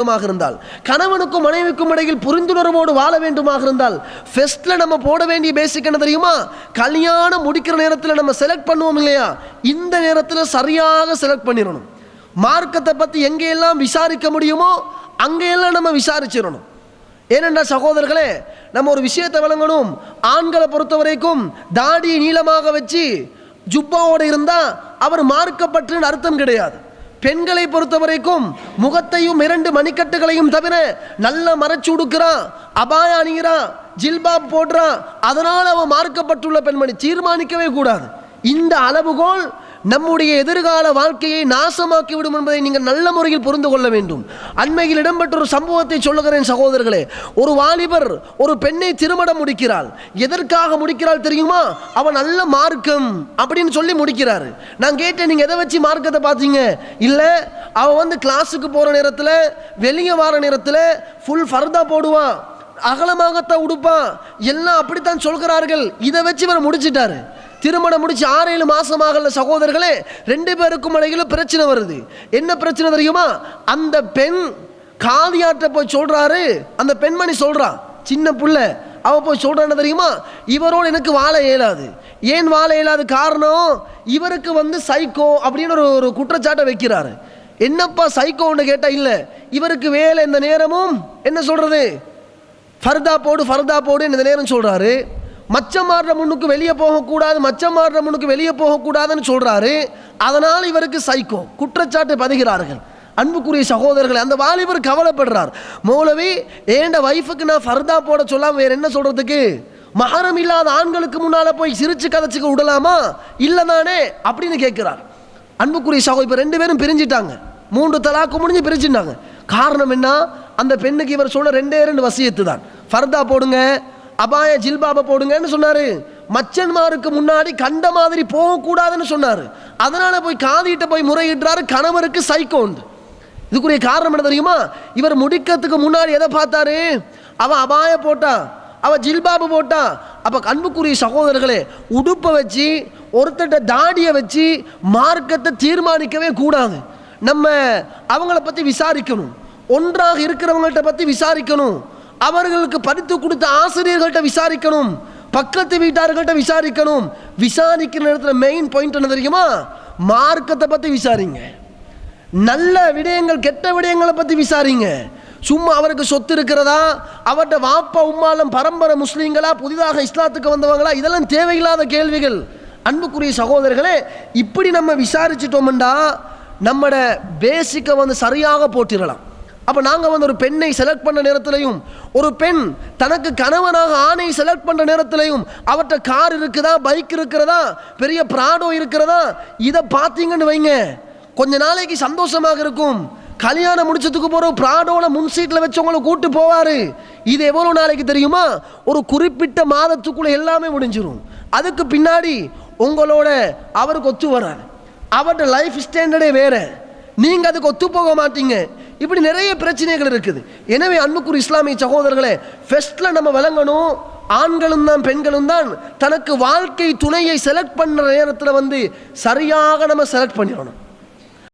வேண்டுமாக இருந்தால் கணவனுக்கும் மனைவிக்கும் இடையில் புரிந்துணர்வோடு வாழ வேண்டுமாக இருந்தால் ஃபெஸ்ட்ல நம்ம போட வேண்டிய பேசிக் என்ன தெரியுமா? கல்யாணம் முடிக்கிற நேரத்தில் நம்ம செலக்ட் பண்ணுவோம் இல்லையா? இந்த நேரத்தில் சரியாக செலக்ட் பண்ணிடணும். மார்க்கத்தை பற்றி எங்கெல்லாம் விசாரிக்க முடியுமோ அங்கெல்லாம் நம்ம விசாரிச்சிடணும். ஏனென்றா சகோதரர்களே நம்ம ஒரு விஷயத்தை விளங்கணும் ஆண்களை பொறுத்த வரைக்கும் தாடி நீளமாக வச்சு ஜுப்பாவோட இருந்தா அவர் மார்க்கப்பட்டுன்னு அர்த்தம் கிடையாது. பெண்களை பொறுத்த வரைக்கும் முகத்தையும் இரண்டு மணிக்கட்டுகளையும் தவிர நல்ல மறைச்சு உடுக்கிறான் அபாய அணிகிறான் ஜில்பாப் போடுறான். அதனால் அவன் மார்க்கப்பட்டுள்ள பெண்மணி தீர்மானிக்கவே கூடாது. இந்த அளவுகோல் நம்முடைய எதிர்கால வாழ்க்கையை நாசமாக்கி விடும் என்பதை நீங்கள் நல்ல முறையில் புரிந்து கொள்ள வேண்டும். அண்மையில் இடம்பெற்ற ஒரு சம்பவத்தை சொல்லுகிறேன் சகோதரர்களே. ஒரு வாலிபர் ஒரு பெண்ணை திருமணம் முடிக்கிறாள். எதற்காக முடிக்கிறாள் தெரியுமா? அவன் நல்ல மார்க்கம் அப்படின்னு சொல்லி முடிக்கிறாரு. நான் கேட்டேன் நீங்கள் எதை வச்சு மார்க்கத்தை பார்த்தீங்க? இல்லை அவன் வந்து கிளாஸுக்கு போகிற நேரத்தில் வெளியே வர நேரத்தில் ஃபுல் ஃபர்தா போடுவான். அகலமாகத்தான் உடுப்பான். எல்லாம் அப்படித்தான் சொல்கிறார்கள். இதை வச்சு இவர் முடிச்சிட்டாரு. திருமணம் முடிச்சு ஆறு ஏழு மாசமாகல சகோதரர்களே ரெண்டு பேருக்கும் இடையில பிரச்சனை வருது. என்ன பிரச்சனை தெரியுமா? அந்த பெண் காதியாட்ட போய் சொல்றாரு. அந்த பெண்மணி சொல்றா சின்ன புள்ள. அவ போய் சொல்கிறான்னு தெரியுமா? இவரோடு எனக்கு வாழ இயலாது. ஏன் வாழ இயலாது? காரணம் இவருக்கு வந்து சைக்கோ அப்படின்னு ஒரு ஒரு குற்றச்சாட்டை வைக்கிறாரு. என்னப்பா சைக்கோன்னு கேட்டா இல்லை. இவருக்கு வேலை இந்த நேரமும் என்ன சொல்றது? ஃபர்தா போடு ஃபர்தா போடு இந்த நேரம் சொல்றாரு. மச்சம் மாறுற முன்னுக்கு வெளியே போகக்கூடாது மச்சம் மாறுற முன்னுக்கு வெளியே போகக்கூடாதுன்னு சொல்கிறாரு அதனால் இவருக்கு சைக்கோ குற்றச்சாட்டு பதிகிறார்கள். அன்புக்குரிய சகோதரர்கள் அந்த வாலிபர் கவலைப்படுறார். மௌலவி ஏண்ட வைஃபுக்கு நான் ஃபர்தா போட சொல்லாமல் வேறு என்ன சொல்கிறதுக்கு மகரம் இல்லாத ஆண்களுக்கு முன்னால் போய் சிரிச்சு கதைச்சிக்க விடலாமா? இல்லை தானே அப்படின்னு கேட்குறார். அன்புக்குரிய சகோ இப்போ ரெண்டு பேரும் பிரிஞ்சிட்டாங்க. மூன்று தலாக்கு முடிஞ்சு பிரிச்சுட்டாங்க காரணம் என்ன? அந்த பெண்ணுக்கு இவர் சொன்ன ரெண்டே ரெண்டு வசியத்து தான் ஃபர்தா போடுங்க அபாய ஜில்பாபை போடுங்கன்னு சொன்னார். மச்சன்மாருக்கு முன்னாடி கண்ட மாதிரி போகக்கூடாதுன்னு சொன்னார். அதனால் போய் காதிகிட்ட போய் முறையிடுறாரு கணவருக்கு சைக்கோ உண்டு இதுக்குரிய காரணம் என்ன தெரியுமா? இவர் முடிக்கிறதுக்கு முன்னாடி எதை பார்த்தாரு? அவன் அபாய போட்டான் அவன் ஜில்பாபு போட்டான் அப்போ அன்புக்குரிய சகோதரர்களே உடுப்பை வச்சு ஒருத்தட்ட தாடியை வச்சு மார்க்கத்தை தீர்மானிக்கவே கூடாது. நம்ம அவங்கள பற்றி விசாரிக்கணும். ஒன்றாக இருக்கிறவங்கள்ட்ட பற்றி விசாரிக்கணும். அவர்களுக்கு படித்து கொடுத்த ஆசிரியர்கள்ட்ட விசாரிக்கணும் பக்கத்து வீட்டார்கள்ட்ட விசாரிக்கணும். விசாரிக்கிற நேரத்தில் மெயின் பாயிண்ட் என்ன தெரியுமா? மார்க்கத்தை பற்றி விசாரிங்க. நல்ல விடயங்கள் கெட்ட விடயங்களை பற்றி விசாரிங்க. சும்மா அவருக்கு சொத்து இருக்கிறதா? அவர்கிட்ட வாப்பா உம்மாலம் பரம்பரை முஸ்லீம்களா? புதிதாக இஸ்லாத்துக்கு வந்தவங்களா? இதெல்லாம் தேவையில்லாத கேள்விகள். அன்புக்குரிய சகோதரர்களே இப்படி நம்ம விசாரிச்சிட்டோம்டா நம்மட பேசிக்கை வந்து சரியாக போட்டிடலாம் அப்போ நாங்கள் வந்து ஒரு பெண்ணை செலக்ட் பண்ண நேரத்திலையும் ஒரு பெண் தனக்கு கணவனாக ஆணை செலக்ட் பண்ணுற நேரத்திலையும் அவர்கிட்ட கார் இருக்குதா பைக் இருக்கிறதா பெரிய ப்ராடோ இருக்கிறதா இதை பார்த்தீங்கன்னு வைங்க. கொஞ்ச நாளைக்கு சந்தோஷமாக இருக்கும். கல்யாணம் முடிச்சதுக்கு போகிற ப்ராடோல முன் சீட்டில் வச்சு உங்களை கூட்டு போவார். இது எவ்வளோ நாளைக்கு தெரியுமா? ஒரு குறிப்பிட்ட மாதத்துக்குள்ளே எல்லாமே முடிஞ்சிடும் அதுக்கு பின்னாடி உங்களோட அவருக்கு ஒத்து வராது. அவர்கிட்ட லைஃப் ஸ்டாண்டர்டே வேறு. நீங்கள் அதுக்கு ஒத்து போக மாட்டீங்க. இப்படி நிறைய பிரச்சனைகள் இருக்குது. எனவே அன்புக்குரிய இஸ்லாமிய சகோதரர்களே ஃபெஸ்ட்டில் நம்ம விளங்கணும். ஆண்களும் தான் பெண்களும் தான் தனக்கு வாழ்க்கை துணையை செலக்ட் பண்ணுற நேரத்தில் வந்து சரியாக நம்ம செலக்ட் பண்ணிடணும்.